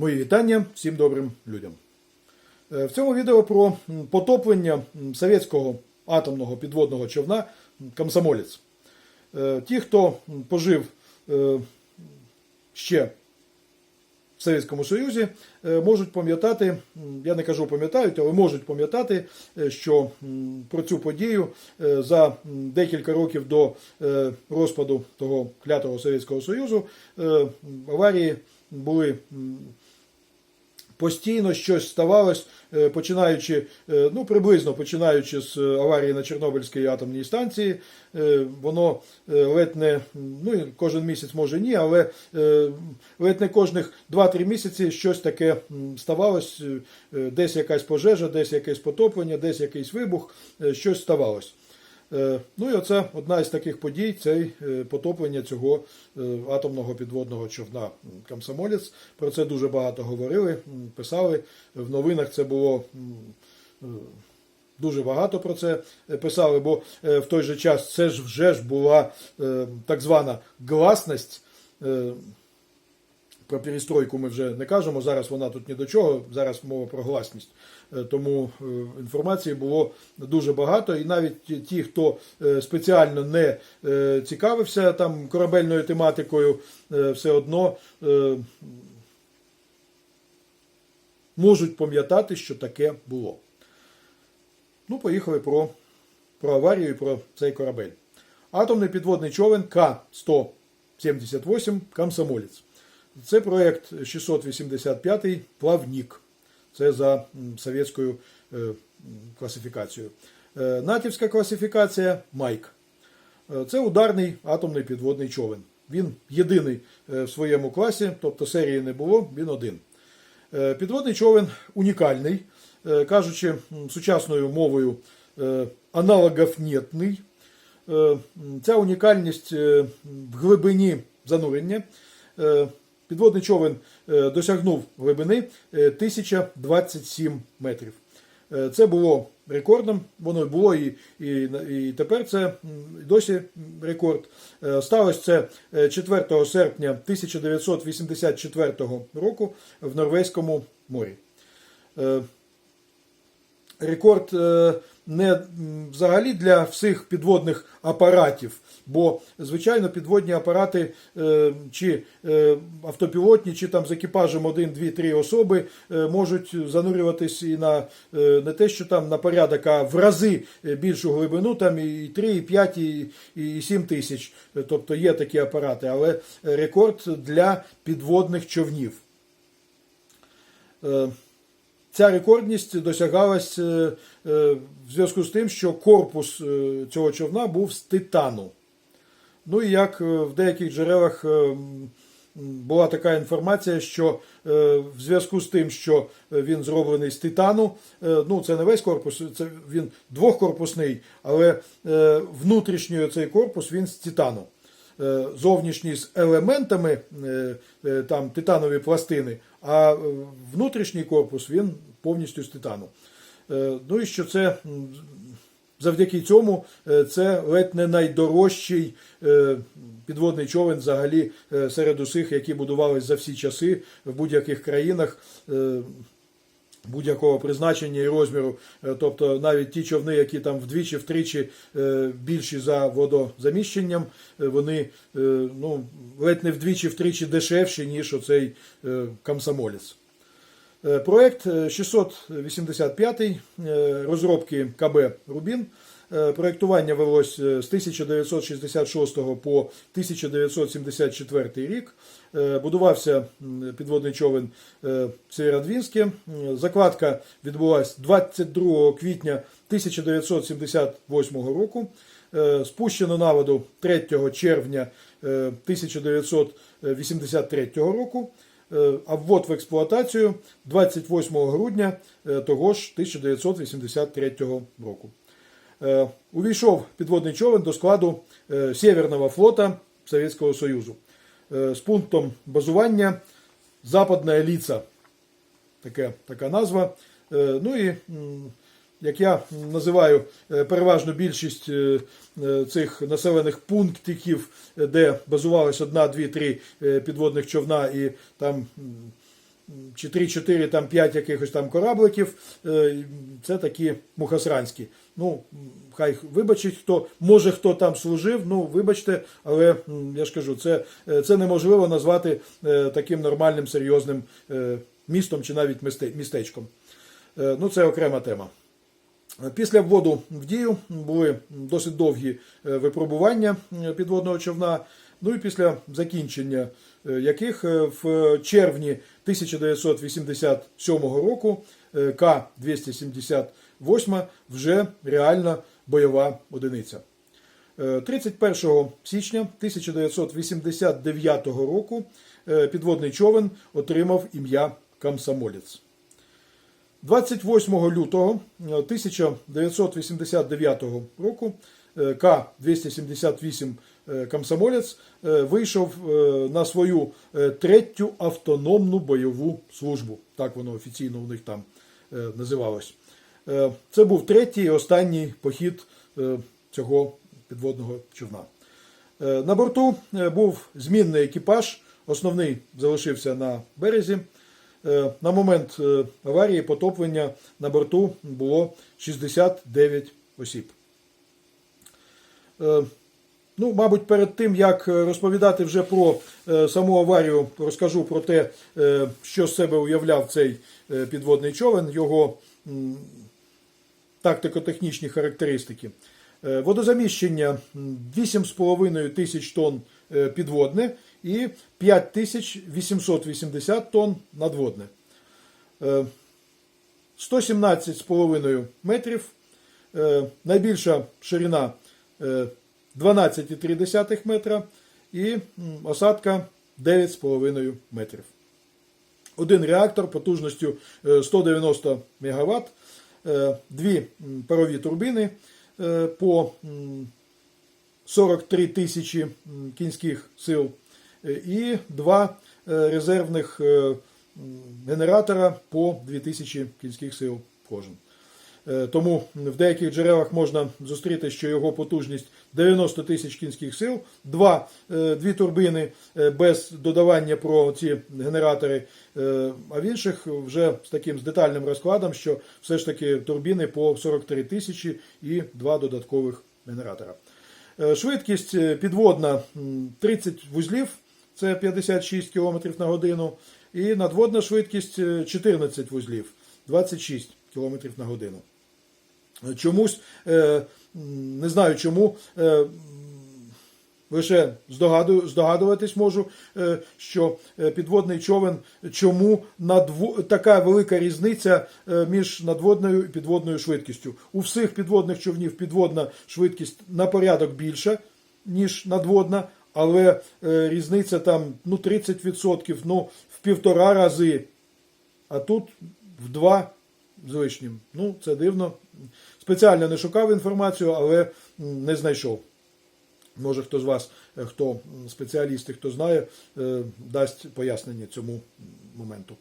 Мої вітання всім добрим людям. Е, В цьому відео про потоплення совєтського атомного підводного човна Комсомолець. Е, Ті, хто пожив е, ще в Совєтському Союзі, можуть пам'ятати, я не кажу пам'ятають, але можуть пам'ятати, що про цю подію за декілька років до розпаду того клятого Совєтського Союзу аварії були постійно щось ставалось, е, починаючи, е, ну приблизно починаючи з е, аварії на Чорнобильській атомній станції, воно ледь не ну кожен місяць може ні, але ледь не кожних 2-3 місяці щось таке ставалось, десь якась пожежа, десь якесь потоплення, десь якийсь вибух, щось ставалось. Е, Ну і оце одна із таких подій це е, потоплення цього е, атомного підводного човна м, Комсомолець. Про це дуже багато говорили, писали. В новинах це було дуже багато про це писали, бо в той же час це ж вже ж була так звана гласність. Про перестройку ми вже не кажемо. Зараз вона тут ні до чого. Зараз мова про гласність. Е, Тому е, інформації було дуже багато, і навіть ті- хто е, спеціально не цікавився там корабельною тематикою, все одно можуть пам'ятати, що таке було. Ну, поїхали про, про аварію і про цей корабель. Атомний підводний човен К-178 Комсомолець. Це проєкт 685 Плавнік. Це за совєтською е, класифікацією. Е, Натівська класифікація Майк. Е, Це ударний атомний підводний човен. Він єдиний в своєму класі, тобто серії не було, він один. Підводний човен унікальний, кажучи сучасною мовою, аналогов нетний. Ця унікальність в глибині занурення. Е, Підводний човен е, досягнув глибини е, 1027 метрів. Е, Це було рекордом, воно було і, і, і тепер це досі рекорд. Е, Сталося це е, 4 серпня 1984 року в Норвезькому морі. Е, Рекорд е, не взагалі для всіх підводних апаратів, бо звичайно підводні апарати е, чи е, автопілотні, чи там з екіпажем 1, 2, 3 особи е, можуть занурюватись і на не те, що там на порядок, а в рази більшу глибину, там і 3, і 5, і, і 7 тисяч. Тобто є такі апарати, але рекорд для підводних човнів. Ця рекордність досягалась е, е, в зв'язку з тим, що корпус е, цього човна був з титану. Ну і як в деяких джерелах була така інформація, що в зв'язку з тим, що він зроблений з титану, ну це не весь корпус, це він двохкорпусний, але внутрішній цей корпус він з титану. Зовнішній з елементами там титанові пластини, а е, внутрішній корпус він повністю з титану. Е, Ну і що це завдяки цьому е, це ледь не найдорожчий підводний човен взагалі серед усіх, які будувались за всі часи в будь-яких країнах. Будь-якого призначення і розміру, Е, тобто навіть ті човни, які там вдвічі, втричі е, більші за водозаміщенням, е, вони ну, ледь не вдвічі, втричі дешевші, ніж оцей комсомолець. Проект е, 685 е, розробки КБ Рубін. Е, Проєктування велось е, з 1966 по 1974 рік. Е, Будувався підводний човен Сєвєродвінське. Закладка відбулася 22 квітня 1978 року. Спущено на воду 3 червня е, 1983 року. А ввод в експлуатацію 28 грудня того ж 1983 року. Е, Увійшов підводний човен до складу е, Сєвєрного флота Совєтського Союзу Е, з пунктом базування Западна Ліца. Таке, така назва. Ну і як я називаю переважну більшість цих населених пунктиків, е, де базувалось одна, дві, три підводних човна, і там чи 3-4, там 5 якихось там корабликів. Е, Це такі мухосранські. Ну, хай вибачить, хто може хто там служив. Ну, вибачте, але я ж кажу, це, е, це неможливо назвати е, таким нормальним серйозним містом чи навіть містечком. Ну, це окрема тема. Після вводу в дію були досить довгі випробування підводного човна. Ну і після закінчення е, яких е, в червні 1987 року е, К-278 вже реальна бойова одиниця. Е, 31 січня 1989 року підводний човен отримав ім'я Комсомолець. 28 лютого е, 1989 року е, К-278 е, Комсомолець е, вийшов е, на свою е, третю автономну бойову службу. Так воно офіційно у них там е, називалось. Е, Це був третій і останній похід е, цього підводного човна. Е, На борту е, був змінний екіпаж, основний залишився на березі. Е, На момент е, аварії потоплення на борту було 69 осіб. Ну, мабуть, перед тим, як е, розповідати вже про е, саму аварію, розкажу про те, е, що з себе уявляв цей підводний човен, його тактико-технічні характеристики. Водозаміщення 8,5 тисяч тонн підводне і 5880 тонн надводне. Е, 117,5 метрів. Найбільша ширина 12,3 метра і осадка 9,5 метрів. Один реактор потужністю е, 190 МВт, е, дві парові турбіни е, по 43 тисячі кінських сил е, і два е, резервних е, генератора по 2000 кінських сил кожен. Е, Тому в деяких джерелах можна зустріти, що його потужність 90 тисяч кінських сил, два, е, дві турбини е, без додавання про ці генератори, а в інших вже з таким з детальним розкладом, що все ж таки турбіни по 43 тисячі і два додаткових генератора. Швидкість підводна 30 вузлів, це 56 км на годину, і надводна швидкість е, 14 вузлів, 26 км на годину. Чомусь, е, не знаю чому, е, лише здогадуватись можу, е, що підводний човен, чому така велика різниця між надводною і підводною швидкістю. У всіх підводних човнів підводна швидкість на порядок більша, ніж надводна, але різниця там ну, 30%, ну, в півтора рази, а тут в два з лишнім. Ну, це дивно. Спеціально не шукав інформацію, але не знайшов. Може, хто з вас, е, хто м, спеціаліст і хто знає, е, дасть пояснення цьому моменту.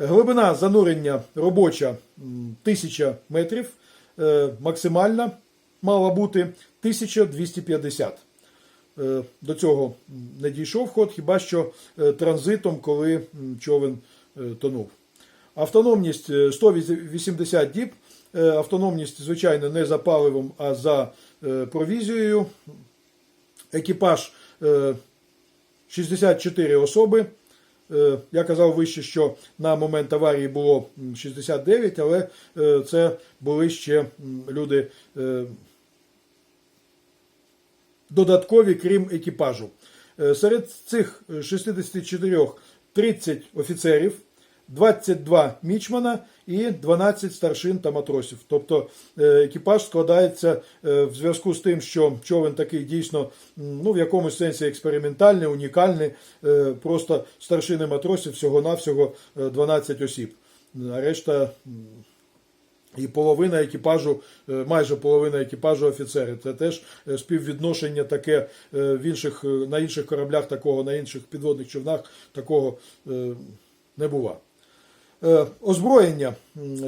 Е, Глибина занурення робоча 1000 метрів, максимальна мала бути 1250. Е, До цього не дійшов ход, хіба що транзитом, коли човен тонув. Автономність е, 180 діб. Е, Автономність, звичайно, не за паливом, а за е, провізією. Екіпаж е, 64 особи. Е, Я казав вище, що на момент аварії було 69, але це були ще люди додаткові, крім екіпажу. Серед цих 64 30 офіцерів, 22 мічмана і 12 старшин та матросів. Тобто е, екіпаж складається е, в зв'язку з тим, що човен такий дійсно ну, в якомусь сенсі експериментальний, унікальний. е, Просто старшини матросів всього-навсього е, 12 осіб. А решта і половина екіпажу, майже половина екіпажу офіцери. Це теж співвідношення таке в інших, на інших кораблях такого, на інших підводних човнах такого не бува. Е, Озброєння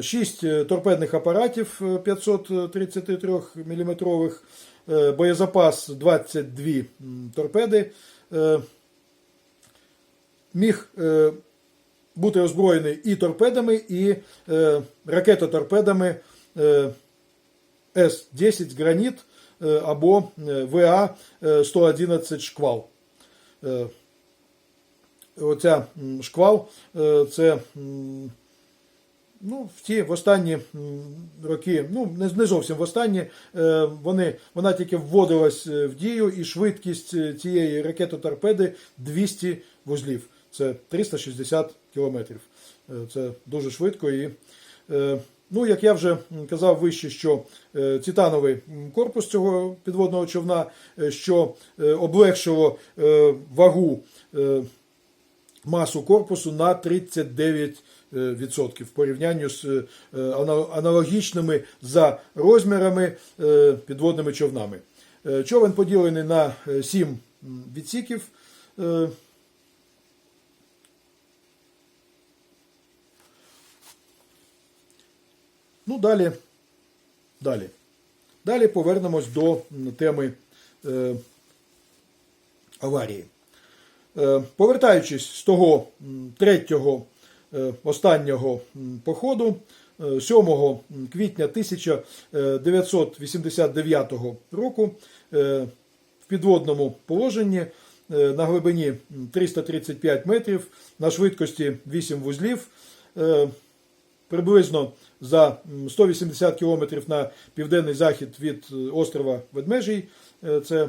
6 торпедних апаратів е, 533 мм, боєзапас 22 торпеди. Е, Міг е, бути озброєний і торпедами, і е, ракетоторпедами е, С-10 Граніт е, або е, ВА-111 Шквал. Оця шквал е, це ну, в ті в останні роки, ну не, не зовсім в останні, е, вони, вона тільки вводилась е, в дію, і швидкість цієї ракетоторпеди 200 вузлів. Це 360 кілометрів. Це дуже швидко і. Ну, як я вже казав вище, що титановий корпус цього підводного човна, що облегшило вагу масу корпусу на 39% е, в порівнянні з е, аналогічними за розмірами е, підводними човнами. Човен поділений на 7 відсіків. Ну, далі. Далі. Далі повернемось до теми е, аварії. Е, Повертаючись з того третього е, останнього походу, е, 7 квітня 1989 року е, в підводному положенні е, на глибині 335 метрів на швидкості 8 вузлів. е, Приблизно за 180 кілометрів на південний захід від е, острова Ведмежий, е, це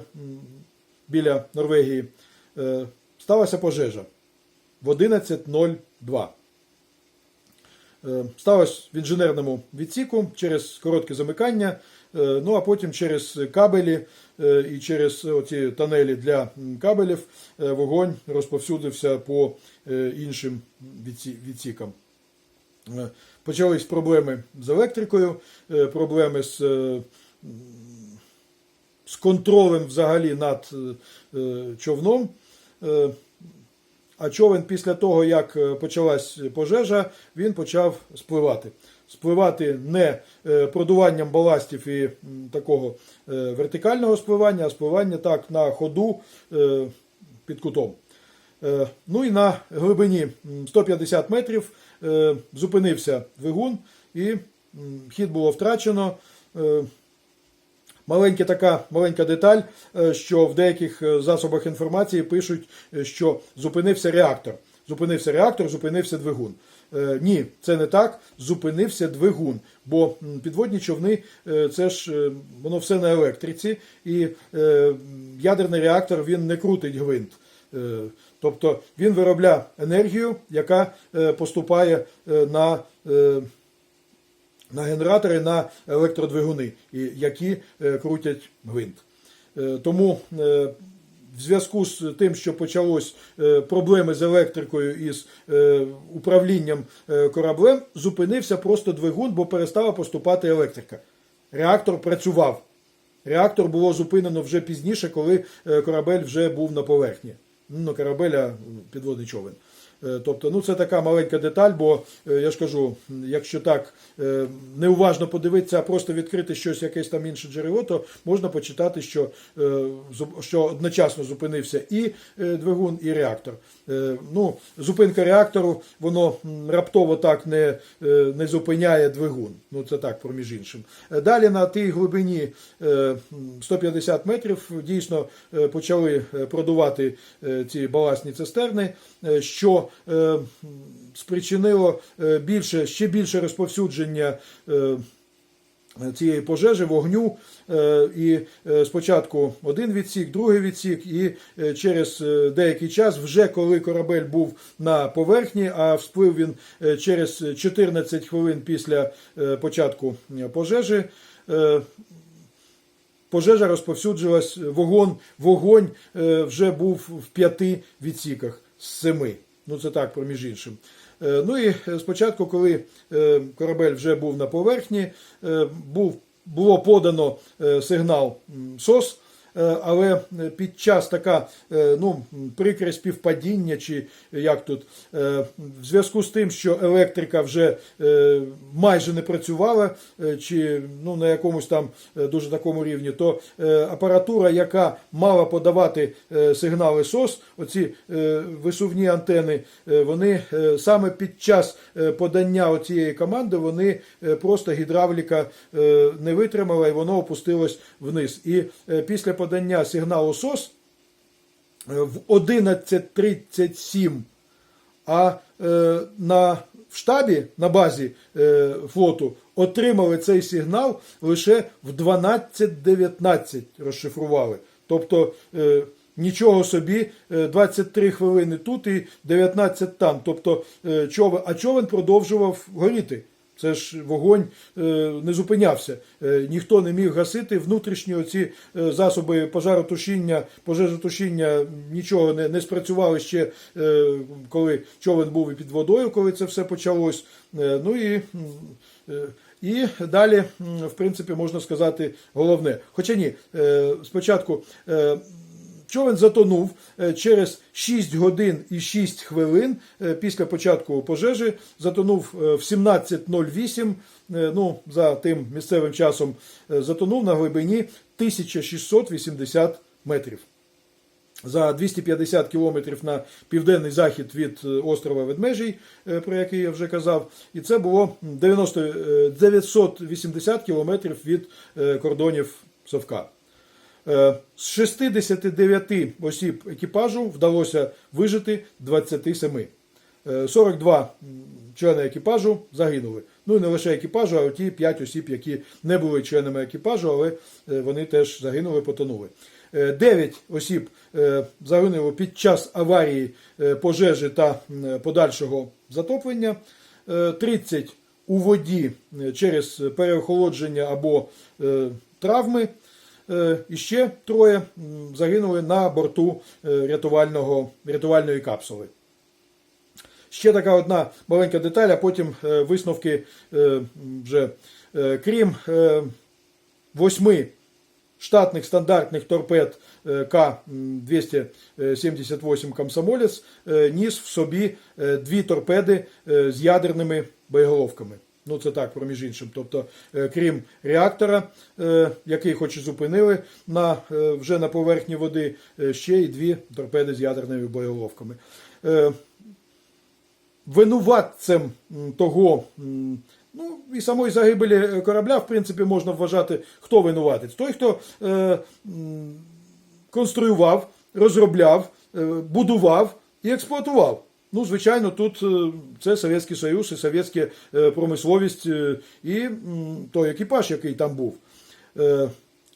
біля Норвегії, е, сталася пожежа в 11.02. Е, Сталося в інженерному відсіку через коротке замикання, е, ну а потім через кабелі е, і через оці тонелі для кабелів вогонь розповсюдився по іншим відсікам. Почались проблеми з електрикою, проблеми з, з контролем взагалі над човном. Е, А човен після того, як е, почалась пожежа, він почав спливати. Спливати не е, продуванням баластів і такого вертикального спливання, а спливання так на ходу під кутом. Ну і на глибині 150 метрів зупинився двигун і хід було втрачено. Маленька така маленька деталь, е, що в деяких е, засобах інформації пишуть, е, що зупинився реактор. Зупинився реактор, зупинився двигун. Ні, це не так. Зупинився двигун. Бо підводні човни це ж воно все на електриці, і ядерний реактор він не крутить гвинт. Тобто він виробляє енергію, яка поступає на на генератори на електродвигуни, які е, крутять гвинт. Е, Тому е, в зв'язку з тим, що почалось проблеми з електрикою і з управлінням кораблем, зупинився просто двигун, бо перестала поступати електрика. Реактор працював. Реактор було зупинено вже пізніше, коли корабель вже був на поверхні. Ну, корабель, а підводний човен. Е, Тобто, ну це така маленька деталь, бо е, я ж кажу, якщо так е, неуважно подивитися, а просто відкрити щось, якесь там інше джерело, то можна почитати, що, що одночасно зупинився і двигун, і реактор. Ну, зупинка реактору, воно раптово так не, не зупиняє двигун. Ну це так, проміж іншим. Далі на тій глибині е, м, 150 метрів дійсно почали продувати ці баласні цистерни, що е, спричинило е, більше, ще більше розповсюдження. е, Цієї пожежі, вогню, е, і е, спочатку один відсік, другий відсік, і через деякий час, вже коли корабель був на поверхні, а всплив він через 14 хвилин після початку пожежі, пожежа розповсюджилась, вогонь, вогонь вже був в п'яти відсіках з семи. Ну це так, проміж іншим. Е, Ну і е, спочатку, коли е, корабель вже був на поверхні, був, було подано сигнал СОС, але е, під час така е, ну, прикре співпадіння, чи як тут, е, в зв'язку з тим, що електрика вже майже не працювала, чи ну, на якомусь там дуже такому рівні, то апаратура, яка мала подавати сигнали СОС, оці висувні антени, вони саме під час подання цієї команди вони просто гідравліка не витримала і воно опустилось вниз. І після подання сигналу СОС е, в 11.37, а е, на в штабі на базі е, флоту отримали цей сигнал лише в 12.19 розшифрували. Тобто е, нічого собі, е, 23 хвилини тут і 19 там. Тобто е, човен, а човен продовжував горіти. Це ж вогонь е, не зупинявся. Е, ніхто не міг гасити. Внутрішні оці е, засоби пожаротушіння, пожежотушіння нічого не, не спрацювали ще, коли човен був і під водою, коли це все почалось. Ну і, і далі, в принципі, можна сказати головне. Хоча ні, спочатку. Човен затонув е, через 6 годин і 6 хвилин е, після початку пожежі. Затонув е, в 17.08. е, Ну, за тим місцевим часом затонув на глибині 1680 метрів. За 250 кілометрів на південний захід від острова Ведмежій, про який я вже казав, і це було 90, е, 980 кілометрів від кордонів Совка. Е, З 69 осіб екіпажу вдалося вижити 27. Е, 42 члени екіпажу загинули. Ну і не лише екіпажу, а ті 5 осіб, які не були членами екіпажу, але е, вони теж загинули, потонули. 9 осіб е, загинули під час аварії, е, пожежі та подальшого затоплення. Е, 30 у воді е, через переохолодження або е, травми. Е, І ще троє загинули на борту е, рятувального, рятувальної капсули. Ще така одна маленька деталь, а потім е, висновки вже. Крім восьми штатних стандартних торпед е, К-278 Комсомолець ніс в собі дві торпеди з ядерними боєголовками. Ну, це так, проміж іншим. Тобто, е, крім реактора, е, який хоч і зупинили на, е, вже на поверхні води, ще й дві торпеди з ядерними боєголовками. Винуватцем того, ну і самої загибелі корабля, в принципі, можна вважати, хто винуватець. Той, хто е, конструював, розробляв, е, будував і експлуатував. Ну, звичайно, тут е, це Совєтський Союз і совєтська е, промисловість е, і той екіпаж, який там був.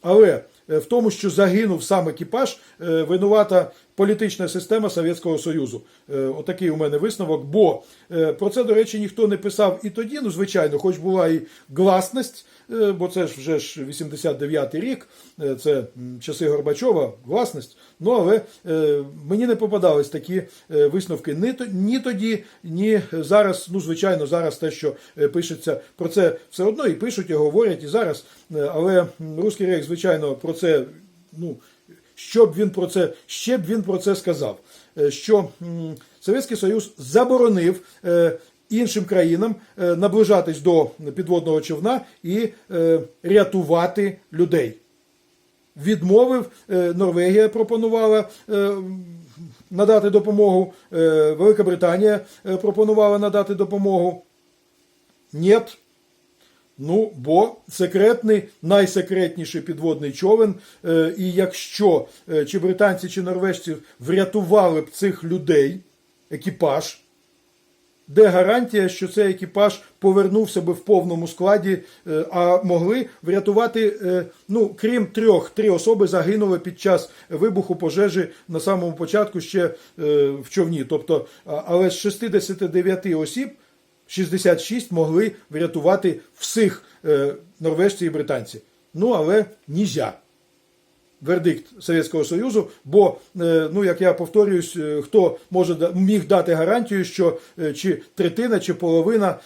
Але в тому, що загинув сам екіпаж, винувата політична система Совєтського Союзу. Е, Отакий у мене висновок. Бо е, про це, до речі, ніхто не писав і тоді. Ну, звичайно, хоч була і гласність, е, бо це ж вже ж 89-й рік, це часи Горбачова, гласність. Ну, але мені не попадались такі висновки ні, то- ні тоді, ні зараз. Ну, звичайно, зараз те, що пишеться про це все одно і пишуть, і говорять, і зараз. Але м, Руський Рейх, звичайно, про це, ну, що б він про це, ще б він про це сказав. Е, Що Совєтський Союз заборонив е, іншим країнам е, наближатись до підводного човна і рятувати людей відмовив. Норвегія пропонувала надати допомогу. Велика Британія пропонувала надати допомогу. Нет. Ну, бо секретний, найсекретніший підводний човен. е, І якщо е, чи британці, чи норвежці врятували б цих людей, екіпаж, де гарантія, що цей екіпаж повернувся би в повному складі, е, а могли врятувати, ну, крім трьох, три особи загинули під час вибуху пожежі на самому початку ще в човні. Тобто, але з 69 осіб 66 могли врятувати всіх е, норвежці і британці. Ну, але нельзя вердикт Совєтського Союзу, бо, е, ну як я повторююсь, е, хто може міг дати гарантію, що чи третина, чи половина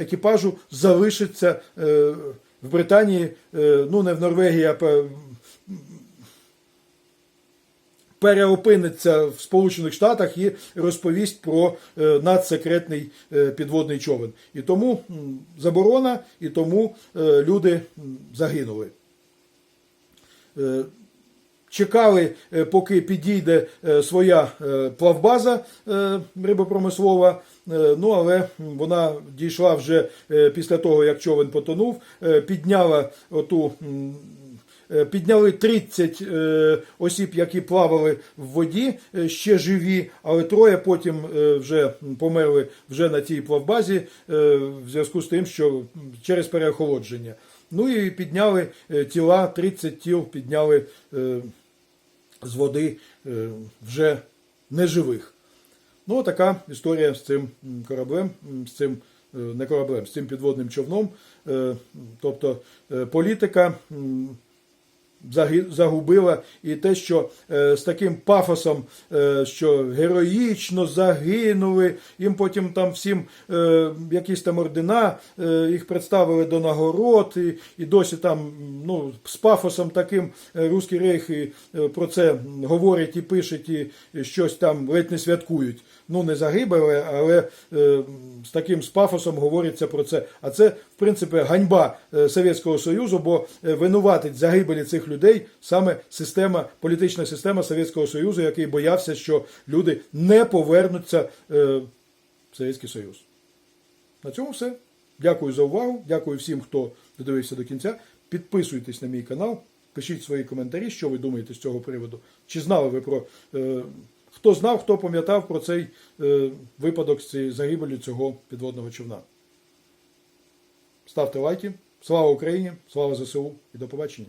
екіпажу залишиться в Британії, ну не в Норвегії, а по- переопиниться в Сполучених Штатах і розповість про е, надсекретний е, підводний човен. І тому заборона, і тому е, люди загинули. Чекали, поки підійде своя плавбаза рибопромислова. Ну, але вона дійшла вже після того, як човен потонув, підняла оту. Е, Підняли 30 е, осіб, які плавали в воді, е, ще живі, але троє потім вже померли вже на цій плавбазі в зв'язку з тим, що через переохолодження. Ну і підняли тіла, 30 тіл підняли з води вже неживих. Ну, така історія з цим кораблем, з цим не кораблем, з цим підводним човном. Тобто політика загубила і те, що е, з таким пафосом, е, що героїчно загинули, їм потім там всім е, якісь там ордена, їх представили до нагород, і, і досі там ну, з пафосом таким е, Руський Рейх і, е, про це говорять і пишуть, і щось там ледь не святкують. Ну, не загибели, але е, з таким з пафосом говориться про це. А це, в принципі, ганьба Совєтського Союзу, бо винуватить загибелі цих людей саме система, політична система Совєтського Союзу, який боявся, що люди не повернуться е, в Совєтський Союз. На цьому все. Дякую за увагу. Дякую всім, хто додивився до кінця. Підписуйтесь на мій канал, пишіть свої коментарі, що ви думаєте з цього приводу. Чи знали ви про. Е, хто знав, хто пам'ятав про цей е, випадок з цією загибелю цього підводного човна. Ставте лайки. Слава Україні! Слава ЗСУ і до побачення!